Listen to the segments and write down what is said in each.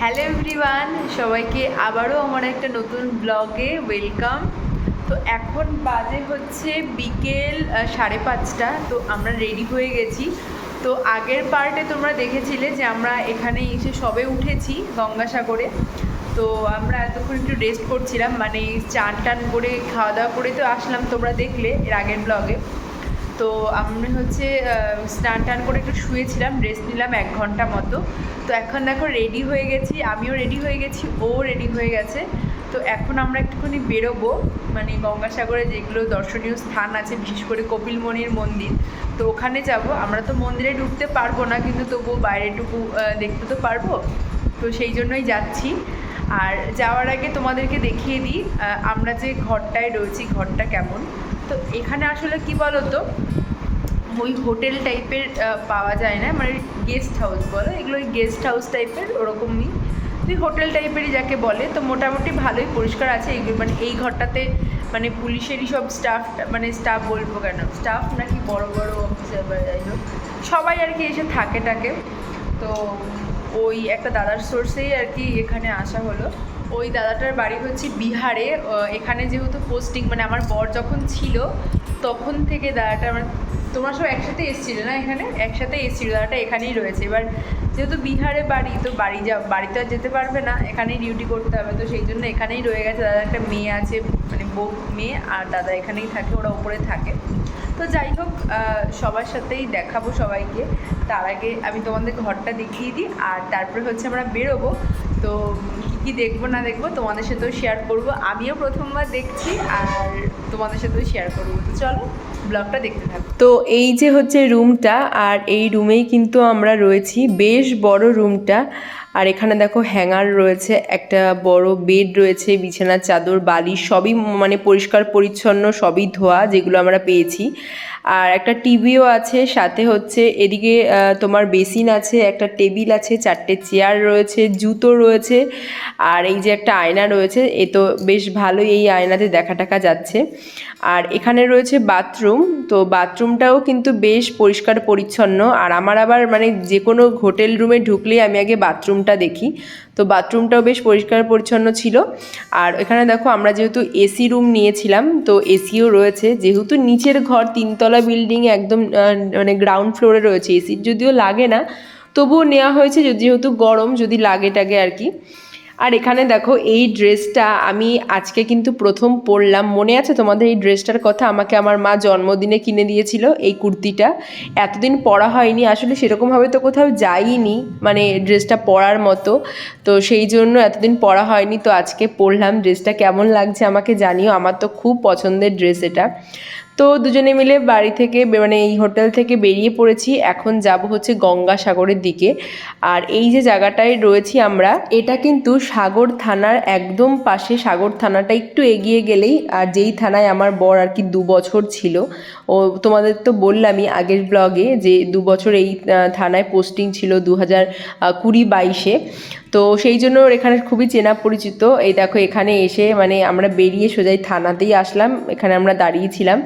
Hello everyone সবাইকে আবারও আমার একটা নতুন ব্লগে ওয়েলকাম তো এখন বাজে হচ্ছে বিকেল সাড়ে পাঁচটা, তো আমরা রেডি হয়ে গেছি। তো আগের পার্টে তোমরা দেখেছিলে যে আমরা এখানে এসে সবে উঠেছি গঙ্গাসাগরে। তো আমরা এতক্ষণ একটু রেস্ট করছিলাম মানে চান টান করে খাওয়া দাওয়া করে তো আসলাম তোমরা দেখলে এর আগের ব্লগে তো আমি হচ্ছে স্নান টান করে একটু শুয়েছিলাম রেস্ট নিলাম এক ঘণ্টা মতো। তো এখন দেখো রেডি হয়ে গেছি, আমিও রেডি হয়ে গেছি ও রেডি হয়ে গেছে। তো এখন আমরা একটুখানি বেরোবো মানে গঙ্গাসাগরে যেগুলো দর্শনীয় স্থান আছে, বিশেষ করে কপিলমণির মন্দির। তো ওখানে যাব, আমরা তো মন্দিরে ঢুকতে পারব না, কিন্তু তবুও বাইরেটুকু দেখতে তো পারব। তো সেই জন্যই যাচ্ছি। আর যাওয়ার আগে তোমাদেরকে দেখিয়ে দিই আমরা যে ঘরটায় রয়েছি, ঘরটা কেমন? তো এখানে আসলে কি বলো তো ওই হোটেল টাইপের পাওয়া যায় না। মানে গেস্ট হাউস বলো। এগুলো ওই গেস্ট হাউস টাইপের, ওরকমই। তুই হোটেল টাইপেরই যাকে বলে। তো মোটামুটি ভালোই পরিষ্কার আছে। মানে এই ঘরটাতে মানে পুলিশেরই সব স্টাফ মানে স্টাফ বলব কেন? স্টাফ নাকি বড় বড় অফিসার বা যাই হোক। সবাই আর কি এসে থাকে টাকে তো ওই একটা দাদার সোর্সেই আর কি এখানে আসা হলো। ওই দাদাটার বাড়ি হচ্ছে বিহারে এখানে যেহেতু পোস্টিং মানে আমার বর যখন ছিল, তখন থেকে দাদাটা আমার, তোমরা সব একসাথে এসেছিলে না এখানে? একসাথে এসেছিল, দাদাটা এখানেই রয়েছে। এবার যেহেতু বিহারে বাড়ি, তো বাড়ি যা, বাড়িতে আর যেতে পারবে না, এখানেই ডিউটি করতে হবে, তো সেই জন্য এখানেই রয়ে গেছে। দাদা একটা মেয়ে আছে মানে বউ মেয়ে, আর দাদা এখানেই থাকে, ওরা উপরে থাকে। তো যাই হোক সবার সাথেই দেখাবো সবাইকে। তার আগে আমি তোমাদের ঘরটা দেখিয়ে দিই, আর তারপরে হচ্ছে আমরা বেরোবো। তো কি দেখব না দেখব তোমাদের সাথেও শেয়ার করব। আমিও প্রথমবার দেখছি আর তোমাদের সাথেও শেয়ার করব। তো চলো ব্লগটা দেখতে থাকো। তো এই যে হচ্ছে রুমটা আর এই রুমেই কিন্তু আমরা রয়েছি। বেশ বড় রুমটা আর এখানে দেখো হ্যাঙ্গার রয়েছে, একটা বড় বেড রয়েছে বিছানার চাদর বালিশ সবই মানে পরিষ্কার, পরিচ্ছন্ন, সবই ধোয়া যেগুলো আমরা পেয়েছি। আর একটা টিভিও আছে, সাথে হচ্ছে এদিকে তোমার বেসিন আছে, একটা টেবিল আছে, চারটে চেয়ার রয়েছে, জুতো রয়েছে, আর এই যে একটা আয়না রয়েছে, এ তো বেশ ভালোই এই আয়নাতে দেখা টাকা যাচ্ছে। আর এখানে রয়েছে বাথরুম। তো বাথরুমটাও কিন্তু বেশ পরিষ্কার পরিচ্ছন্ন। আর আমার আবার মানে যে কোনো হোটেল রুমে ঢুকলেই আমি আগে বাথরুমটা দেখি। তো বাথরুমটাও বেশ পরিষ্কার পরিচ্ছন্ন ছিল। আর এখানে দেখো আমরা যেহেতু এসি রুম নিয়েছিলাম, তো এসিও রয়েছে। যেহেতু নিচের ঘর তিনতলা বিল্ডিং একদম মানে গ্রাউন্ড ফ্লোরে রয়েছে এসির যদিও লাগে না, তবুও নেওয়া হয়েছে, যেহেতু গরম, যদি লাগে টাগে আর কি। আর এখানে দেখো এই ড্রেসটা আমি আজকে কিন্তু প্রথম পরলাম। মনে আছে তোমাদের এই ড্রেসটার কথা? আমাকে আমার মা জন্মদিনে কিনে দিয়েছিল এই কুর্তিটা। এতদিন পরা হয়নি। আসলে সেরকমভাবে তো কোথাও যাইনি মানে ড্রেসটা পরার মতো। তো সেই জন্য এতদিন পরা হয়নি, তো আজকে পরলাম। ড্রেসটা কেমন লাগছে আমাকে জানিও। আমার তো খুব পছন্দের ড্রেস এটা। তো দুজনে মিলে বাড়ি থেকে মানে এই হোটেল থেকে বেরিয়ে পড়েছি। এখন যাব হচ্ছে গঙ্গাসাগরের দিকে। আর এই যে জায়গাটায় রয়েছি আমরা, এটা কিন্তু সাগর থানার একদম পাশে। সাগর থানাটা একটু এগিয়ে গেলেই, আর যেই থানায় আমার বর আর কি দু বছর ছিল, ও তোমাদের তো বললামই আগের ব্লগে যে দু বছর এই থানায় পোস্টিং ছিল দু হাজার কুড়ি বাইশে। তো সেই জন্য এখানে খুবই চেনা পরিচিত। এই দেখো এখানে এসে মানে আমরা বেরিয়ে সোজাই থানাতেই আসলাম। এখানে আমরা দাঁড়িয়েছিলাম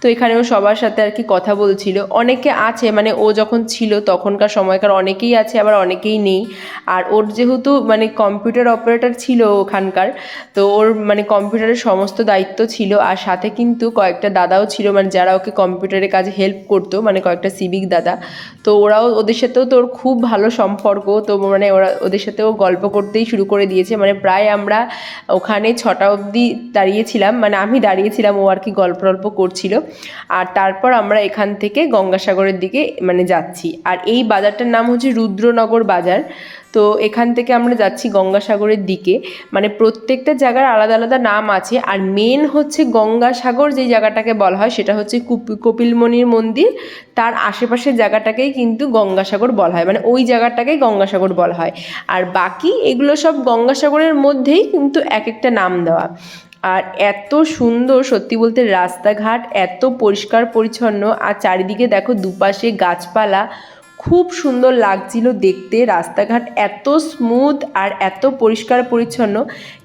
তো এখানেও সবার সাথে আর কি কথা বলছিল। অনেকে আছে মানে ও যখন ছিল তখনকার সময়কার অনেকেই আছে, আবার অনেকেই নেই। আর ওর যেহেতু মানে কম্পিউটার অপারেটর ছিল ওখানকার, তো ওর মানে কম্পিউটারের সমস্ত দায়িত্ব ছিল। আর সাথে কিন্তু কয়েকটা দাদাও ছিল মানে যারা ওকে কম্পিউটারের কাজে হেল্প করতো মানে কয়েকটা সিভিক দাদা। তো ওরাও ওদের সাথেও তোর খুব ভালো সম্পর্ক, তো মানে ওরা ওদের সাথেও গল্প করতেই শুরু করে দিয়েছে। মানে প্রায় আমরা ওখানে ছটা অবধি দাঁড়িয়েছিলাম মানে আমি দাঁড়িয়েছিলাম ও আর কি গল্প টল্প করছিল। আর তারপর আমরা এখান থেকে গঙ্গাসাগরের দিকে মানে যাচ্ছি। আর এই বাজারটার নাম হচ্ছে রুদ্রনগর বাজার। তো এখান থেকে আমরা যাচ্ছি গঙ্গাসাগরের দিকে। মানে প্রত্যেকটা জায়গার আলাদা আলাদা নাম আছে। আর মেন হচ্ছে গঙ্গাসাগর যে জায়গাটাকে বলা হয়, সেটা হচ্ছে কুপি- কপিলমণির মন্দির। তার আশেপাশের জায়গাটাকেই কিন্তু গঙ্গাসাগর বলা হয়। মানে ওই জায়গাটাকেই গঙ্গাসাগর বলা হয়। আর বাকি এগুলো সব গঙ্গাসাগরের মধ্যেই কিন্তু এক একটা নাম দেওয়া। আর এত সুন্দর সত্যি বলতে রাস্তাঘাট এত পরিষ্কার পরিচ্ছন্ন আর চারিদিকে দেখো দুপাশে গাছপালা। খুব সুন্দর লাগছিল দেখতে। রাস্তাঘাট এত স্মুথ আর এত পরিষ্কার পরিচ্ছন্ন।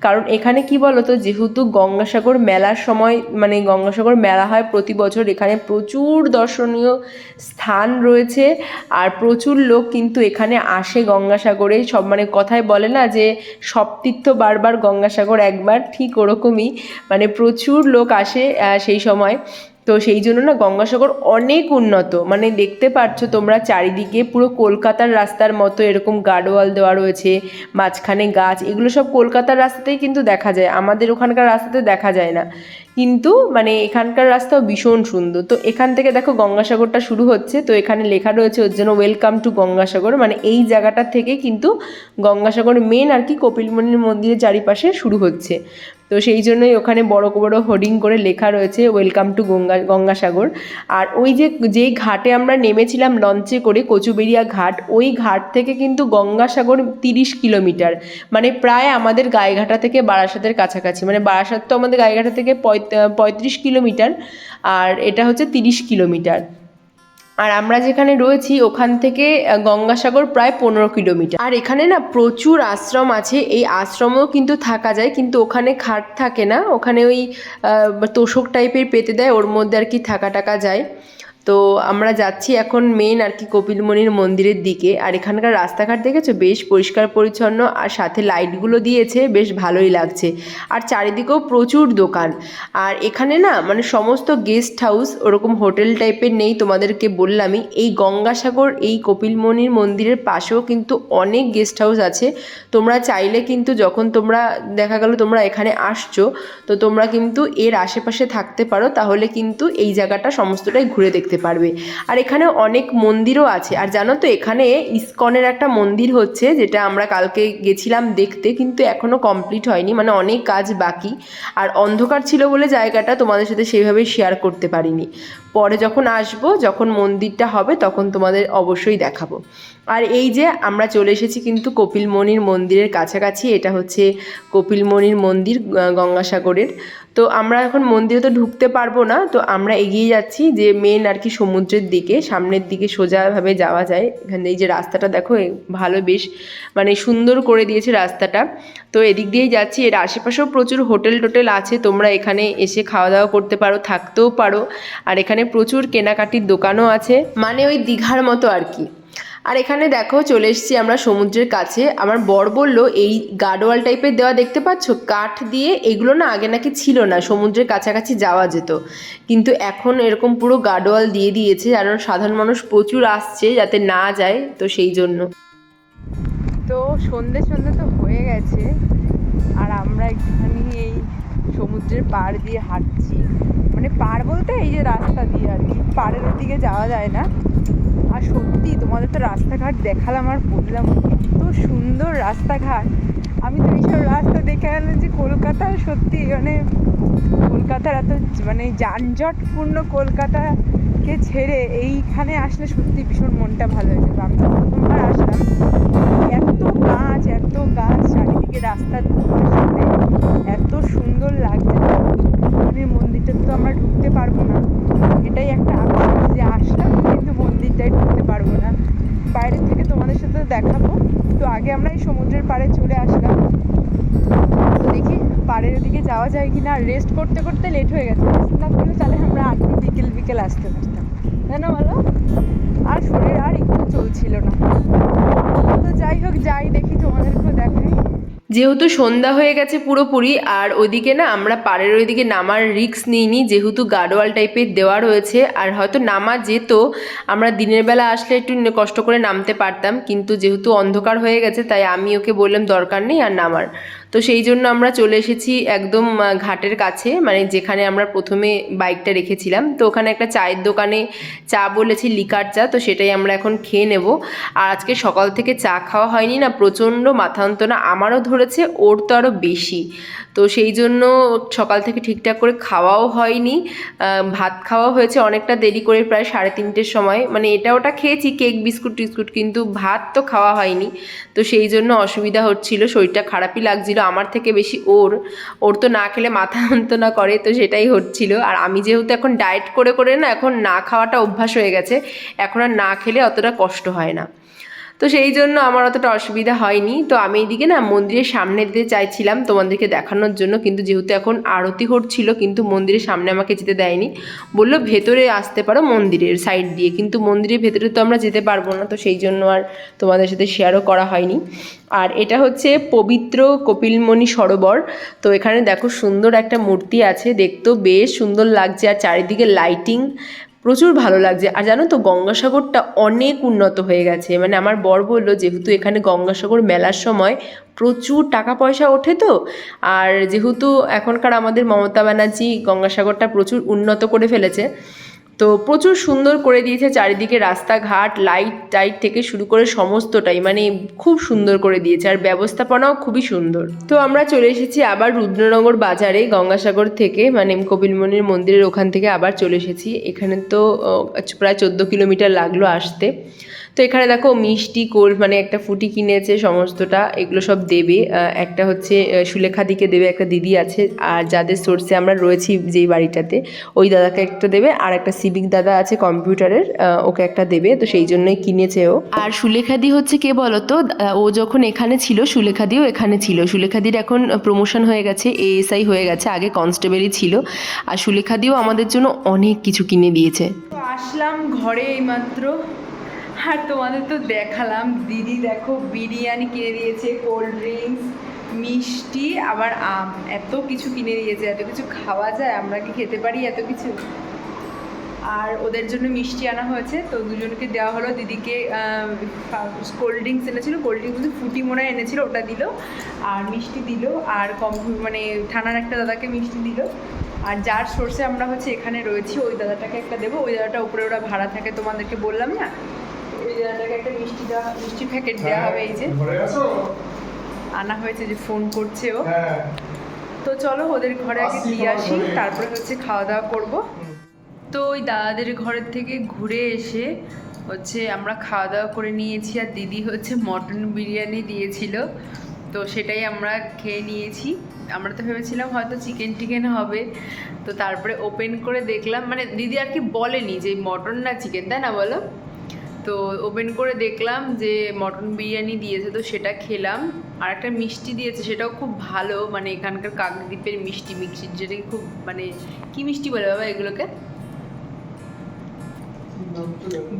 কারণ এখানে কি বলতো, যেহেতু গঙ্গাসাগর মেলার সময় মানে গঙ্গাসাগর মেলা হয় প্রতি বছর, এখানে প্রচুর দর্শনীয় স্থান রয়েছে। আর প্রচুর লোক কিন্তু এখানে আসে গঙ্গাসাগরে। সব মানে কথায় বলে না যে সব তীর্থ বারবার গঙ্গাসাগর একবার, ঠিক ওরকমই। মানে প্রচুর লোক আসে সেই সময়। তো সেই জন্য না গঙ্গাসাগর অনেক উন্নত। মানে দেখতে পাচ্ছ তোমরা চারিদিকে পুরো কলকাতার রাস্তার মতো এরকম গার্ডওয়াল দেওয়া রয়েছে, মাঝখানে গাছ, এগুলো সব কলকাতার রাস্তাতেই কিন্তু দেখা যায়, আমাদের ওখানকার রাস্তাতে দেখা যায় না। কিন্তু মানে এখানকার রাস্তাও ভীষণ সুন্দর। তো এখান থেকে দেখো গঙ্গাসাগরটা শুরু হচ্ছে, তো এখানে লেখা রয়েছে ওর জন্য ওয়েলকাম টু গঙ্গাসাগর। মানে এই জায়গাটা থেকে কিন্তু গঙ্গাসাগর মেন আর কি কপিলমুনির মন্দিরের চারিপাশে শুরু হচ্ছে। তো সেই জন্যই ওখানে বড় বড় হোর্ডিং করে লেখা রয়েছে ওয়েলকাম টু গঙ্গা, গঙ্গাসাগর। আর ওই যে যেই ঘাটে আমরা নেমেছিলাম লঞ্চে করে কচুবেরিয়া ঘাট, ওই ঘাট থেকে কিন্তু গঙ্গাসাগর তিরিশ কিলোমিটার। মানে প্রায় আমাদের গায়েঘাটা থেকে বারাসাতের কাছাকাছি। মানে বারাসাত তো আমাদের গায়েঘাটা থেকে পঁয়ত- পঁয়ত্রিশ কিলোমিটার, আর এটা হচ্ছে তিরিশ কিলোমিটার। আর আমরা যেখানে রয়েছি, ওখান থেকে গঙ্গাসাগর প্রায় পনেরো কিলোমিটার। আর এখানে না প্রচুর আশ্রম আছে, এই আশ্রমেও কিন্তু থাকা যায়, কিন্তু ওখানে খাট থাকে না, ওখানে ওই তোষক টাইপের পেতে দেয়, ওর মধ্যে আর কি থাকা টাকা যায়। তো আমরা যাচ্ছি এখন মেন আর কি কপিলমণির মন্দিরের দিকে। আর এখানকার রাস্তাঘাট দেখেছ? বেশ পরিষ্কার, পরিচ্ছন্ন আর সাথে লাইটগুলো দিয়েছে, বেশ ভালোই লাগছে। আর চারিদিকেও প্রচুর দোকান। আর এখানে না মানে সমস্ত গেস্ট হাউস ওরকম হোটেল টাইপের নেই তোমাদেরকে বললামই। এই গঙ্গাসাগর, এই কপিলমণির মন্দিরের পাশেও কিন্তু অনেক গেস্ট হাউস আছে। তোমরা চাইলে কিন্তু যখন তোমরা, দেখা গেল তোমরা এখানে আসছো, তো তোমরা কিন্তু এর আশেপাশে থাকতে পারো। তাহলে কিন্তু এই জায়গাটা সমস্তটাই ঘুরে দেখতে পারবে। আর এখানে অনেক মন্দিরও আছে। আর জানো তো, এখানে ইসকনের একটা মন্দির হচ্ছে, যেটা আমরা কালকে গেছিলাম দেখতে, কিন্তু এখনও কমপ্লিট হয়নি। মানে অনেক কাজ বাকি। আর অন্ধকার ছিল বলে জায়গাটা তোমাদের সাথে সেইভাবে শেয়ার করতে পারিনি। পরে যখন আসব, যখন মন্দিরটা হবে, তখন তোমাদের অবশ্যই দেখাবো। আর এই যে আমরা চলে এসেছি কিন্তু কপিলমণির মন্দিরের কাছাকাছি, এটা হচ্ছে কপিলমণির মন্দির গঙ্গাসাগরের। তো আমরা এখন মন্দিরে তো ঢুকতে পারব না, তো আমরা এগিয়ে যাচ্ছি যে মেন আর কি সমুদ্রের দিকে, সামনের দিকে সোজাভাবে যাওয়া যায়। এখানে এই যে রাস্তাটা দেখো ভালো বেশ মানে সুন্দর করে দিয়েছে রাস্তাটা। তো এদিক দিয়েই যাচ্ছি, এর আশেপাশেও প্রচুর হোটেল টোটেল আছে, তোমরা এখানে এসে খাওয়া দাওয়া করতে পারো, থাকতেও পারো। আর এখানে প্রচুর কেনাকাটির দোকানও আছে মানে ওই দীঘার মতো আর কি। আর এখানে দেখো চলে এসেছি আমরা সমুদ্রের কাছে। আমার বর বলল, এই গার্ডওয়াল টাইপের দেওয়া দেখতে পাচ্ছ? কাঠ দিয়ে এগুলো না আগে নাকি ছিল না, সমুদ্রের কাছাকাছি যাওয়া যেত। কিন্তু এখন এরকম পুরো গার্ডওয়াল দিয়ে দিয়েছে কারণ সাধারণ মানুষ প্রচুর আসছে যাতে না যায়, তো সেই জন্য। তো সন্ধে সন্ধে তো হয়ে গেছে, আর আমরা একটুখানি এই সমুদ্রের পাড় দিয়ে হাঁটছি। মানে পাড় বলতে এই যে রাস্তা দিয়ে আর কি, পাড়ের ওদিকে যাওয়া যায় না। আর সত্যি তোমাদের তো রাস্তাঘাট দেখালাম আর বললাম, এত সুন্দর রাস্তাঘাট। আমি তো এইসব রাস্তা দেখে গেলাম যে কলকাতার সত্যি মানে কলকাতার এত মানে যানজটপূর্ণ কলকাতাকে ছেড়ে এইখানে আসলে সত্যি ভীষণ মনটা ভালো হয়ে যাবে আমি প্রথমবার আসলাম, এত গাছ এত গাছ, চারিদিকে রাস্তার সাথে এত সুন্দর লাগছে। মানে মন্দিরটা তো আমরা ঢুকতে পারব না। এটাই একটা আফসোস যে আসলাম, কিন্তু মন্দিরটায় ঢুকতে পারব না। বাইরে থেকে তোমাদের সাথে দেখাবো। তো আগে আমরা এই সমুদ্রের পাড়ে চলে আসলাম। তো দেখি পাড়ের ওদিকে যাওয়া যায় কি না রেস্ট করতে করতে লেট হয়ে গেছে। রেস্ট না করলে তাহলে আমরা আজকে বিকেল বিকেল আসতে পারতাম তাই না বলো? আর শরীর আর একটু চলছিল না। তো যাই হোক, যাই দেখি, তোমাদেরকেও দেখাই। যেহেতু সন্ধ্যা হয়ে গেছে পুরোপুরি, আর ওদিকে না, আমরা পাড়ের ওইদিকে নামার রিস্ক নিইনি, যেহেতু গার্ডওয়াল টাইপের দেওয়া রয়েছে, আর হয়তো নামা যেত, আমরা দিনের বেলা আসলে একটু কষ্ট করে নামতে পারতাম, কিন্তু যেহেতু অন্ধকার হয়ে গেছে, তাই আমি ওকে বললাম দরকার নেই আর নামার। তো সেই জন্য আমরা চলে এসেছি একদম ঘাটের কাছে মানে যেখানে আমরা প্রথমে বাইকটা রেখেছিলাম। তো ওখানে একটা চায়ের দোকানে চা বলেছি, লিকার চা, তো সেটাই আমরা এখন খেয়ে নেব। আর আজকে সকাল থেকে চা খাওয়া হয়নি না, প্রচণ্ড মাথা আমারও ধরেছে, ওর তো আরও বেশি। তো সেই জন্য সকাল থেকে ঠিকঠাক করে খাওয়াও হয়নি। ভাত খাওয়া হয়েছে অনেকটা দেরি করে, প্রায় সাড়ে তিনটের সময়। মানে এটা ওটা খেয়েছি, কেক, বিস্কুট, টিস্কুট, কিন্তু ভাত তো খাওয়া হয়নি। তো সেই জন্য অসুবিধা হচ্ছিল, শরীরটা খারাপই লাগছিল। আমার থেকে বেশি ওর ওর তো না খেলে মাথা যন্ত্রণা করে, তো সেটাই হচ্ছিল। আর আমি যেহেতু এখন ডায়েট করে করে না, এখন না খাওয়াটা অভ্যাস হয়ে গেছে, এখন আর না খেলে অতটা কষ্ট হয় না। তো সেই জন্য আমার অতটা অসুবিধা হয়নি। তো আমি এইদিকে না মন্দিরের সামনে দিতে চাইছিলাম তোমাদেরকে দেখানোর জন্য। কিন্তু যেহেতু এখন আরতি হচ্ছিল, কিন্তু মন্দিরের সামনে আমাকে যেতে দেয়নি। বলল ভেতরে আসতে পারো মন্দিরের সাইড দিয়ে। কিন্তু মন্দিরের ভেতরে তো আমরা যেতে পারব না, তো সেই জন্য আর তোমাদের সাথে শেয়ারও করা হয়নি। আর এটা হচ্ছে পবিত্র কপিলমণি সরোবর। তো এখানে দেখো সুন্দর একটা মূর্তি আছে, দেখতেও বেশ সুন্দর লাগছে। আর চারিদিকে লাইটিং প্রচুর ভালো লাগছে। আর জানো তো, গঙ্গাসাগরটা অনেক উন্নত হয়ে গেছে। মানে আমার বর বলল, যেহেতু এখানে গঙ্গাসাগর মেলার সময় প্রচুর টাকা পয়সা ওঠে তো, আর যেহেতু এখনকার আমাদের মমতা ব্যানার্জি গঙ্গাসাগরটা প্রচুর উন্নত করে ফেলেছে তো প্রচুর সুন্দর করে দিয়েছে চারিদিকে রাস্তাঘাট লাইট টাইট থেকে শুরু করে সমস্তটাই মানে খুব সুন্দর করে দিয়েছে আর ব্যবস্থাপনাও খুবই সুন্দর। তো আমরা চলে এসেছি আবার রুদ্রনগর বাজারে, গঙ্গাসাগর থেকে মানে কপিলমণির মন্দিরের ওখান থেকে আবার চলে এসেছি। এখানে তো প্রায় চোদ্দ কিলোমিটার লাগল আসতে। তো এখানে দেখো মিষ্টি কোল্ড মানে একটা ফুটি কিনেছে সমস্তটা, এগুলো সব দেবে। একটা হচ্ছে সুলেখা দিকে দেবে একটা দিদি আছে, আর যাদের সোর্সে আমরা রয়েছি যেই বাড়িটাতে, ওই দাদাকে একটা দেবে, আর একটা সিভিক দাদা আছে কম্পিউটারের ওকে একটা দেবে, তো সেই জন্যই কিনেছে ও। আর সুলেখাদি হচ্ছে কে বলতো? ও যখন এখানে ছিল সুলেখাদিও এখানে ছিল। সুলেখাদির এখন প্রমোশন হয়ে গেছে এএসআই হয়ে গেছে, আগে কনস্টেবলই ছিল। আর সুলেখাদিও আমাদের জন্য অনেক কিছু কিনে দিয়েছে। আসলাম ঘরে এইমাত্র। আর তোমাদের তো দেখালাম, দিদি দেখো বিরিয়ানি কিনে দিয়েছে কোল্ড ড্রিঙ্কস মিষ্টি, আবার আম। এত কিছু কিনে দিয়েছে, এত কিছু খাওয়া যায়, আমরা কি খেতে পারি এত কিছু? আর ওদের জন্য মিষ্টি আনা হয়েছে, তো দুজনকে দেওয়া হলো, দিদিকে কোল্ড ড্রিঙ্কস এনেছিল কোল্ড ড্রিঙ্কস বলতে ফুটি মোড়া এনেছিল, ওটা দিল, আর মিষ্টি দিল, আর কম মানে থানার একটা দাদাকে মিষ্টি দিল। আর যার সোর্সে আমরা হচ্ছে এখানে রয়েছি, ওই দাদাটাকে একটা দেবো, ওই দাদাটা উপরে ওরা ভাড়া থাকে, তোমাদেরকে বললাম না? দাদাটাকে একটা মিষ্টি দেওয়া মিষ্টি প্যাকেট দেওয়া হবে এই যে। আনা হয়েছে যে ফোন করছে ও। হ্যাঁ। তো চলো ওদের ঘরে আগে দিয়ে আসি তারপরে হচ্ছে খাওয়া দাওয়া করব। তো ওই দাদাদের ঘরের থেকে ঘুরে এসে হচ্ছে আমরা খাওয়া দাওয়া করে নিয়েছি আর দিদি হচ্ছে মটন বিরিয়ানি দিয়েছিল। তো সেটাই আমরা খেয়ে নিয়েছি। আমরা তো ভেবেছিলাম হয়তো চিকেন টিকেন হবে। তো তারপরে ওপেন করে দেখলাম মানে দিদি আর কি বলেনি যে মটন না চিকেন তাই না বলো? তো ওপেন করে দেখলাম যে মটন বিরিয়ানি দিয়েছে, তো সেটা খেলাম। আর একটা মিষ্টি দিয়েছে, সেটাও খুব ভালো মানে এখানকার কাকদ্বীপের মিষ্টি মিষ্টি যেটা খুব মানে কি মিষ্টি বলে বাবা এগুলোকে?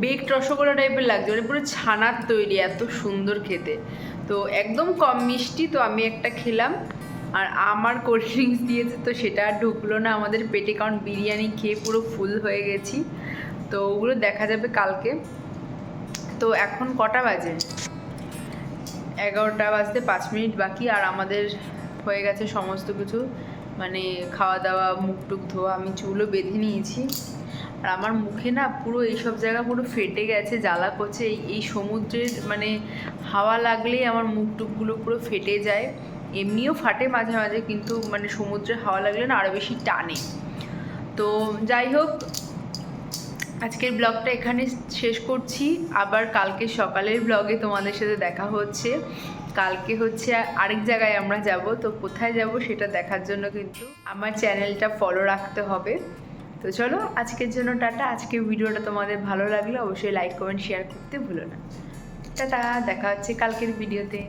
বেকড রসগোল্লা টাইপের লাগছে মানে পুরো ছানার তৈরি, এত সুন্দর খেতে। তো একদম কম মিষ্টি, তো আমি একটা খেলাম। আর আমার কোল্ড ড্রিঙ্কস দিয়েছে, তো সেটা আর ঢুকলো না। আমাদের পেটে কারণ বিরিয়ানি খেয়ে পুরো ফুল হয়ে গেছি। তো ওগুলো দেখা যাবে কালকে। তো এখন কটা বাজে? এগারোটা বাজতে পাঁচ মিনিট বাকি, আর আমাদের হয়ে গেছে সমস্ত কিছু। মানে খাওয়া দাওয়া, মুখ টুক ধোয়া, আমি চুলও বেঁধে নিয়েছি। আর আমার মুখে না পুরো এইসব জায়গা পুরো ফেটে গেছে, জ্বালা করছে। এই সমুদ্রের মানে হাওয়া লাগলেই আমার মুখ টুকগুলো পুরো ফেটে যায়। এমনিও ফাটে মাঝে মাঝে, কিন্তু মানে সমুদ্রে হাওয়া লাগলে না আরও বেশি টানে। তো যাই হোক আজকের ব্লগটা এখানে শেষ করছি। আবার কালকে সকালের ব্লগে তোমাদের সাথে দেখা হচ্ছে। কালকে হচ্ছে আরেক জায়গায় আমরা যাব, তো কোথায় যাব সেটা দেখার জন্য কিন্তু আমার চ্যানেলটা ফলো রাখতে হবে। তো চলো, আজকের জন্য টাটা। আজকের ভিডিওটা তোমাদের ভালো লাগলে অবশ্যই লাইক কমেন্ট শেয়ার করতে ভুলো না। টাটা, দেখা হচ্ছে কালকের ভিডিওতে।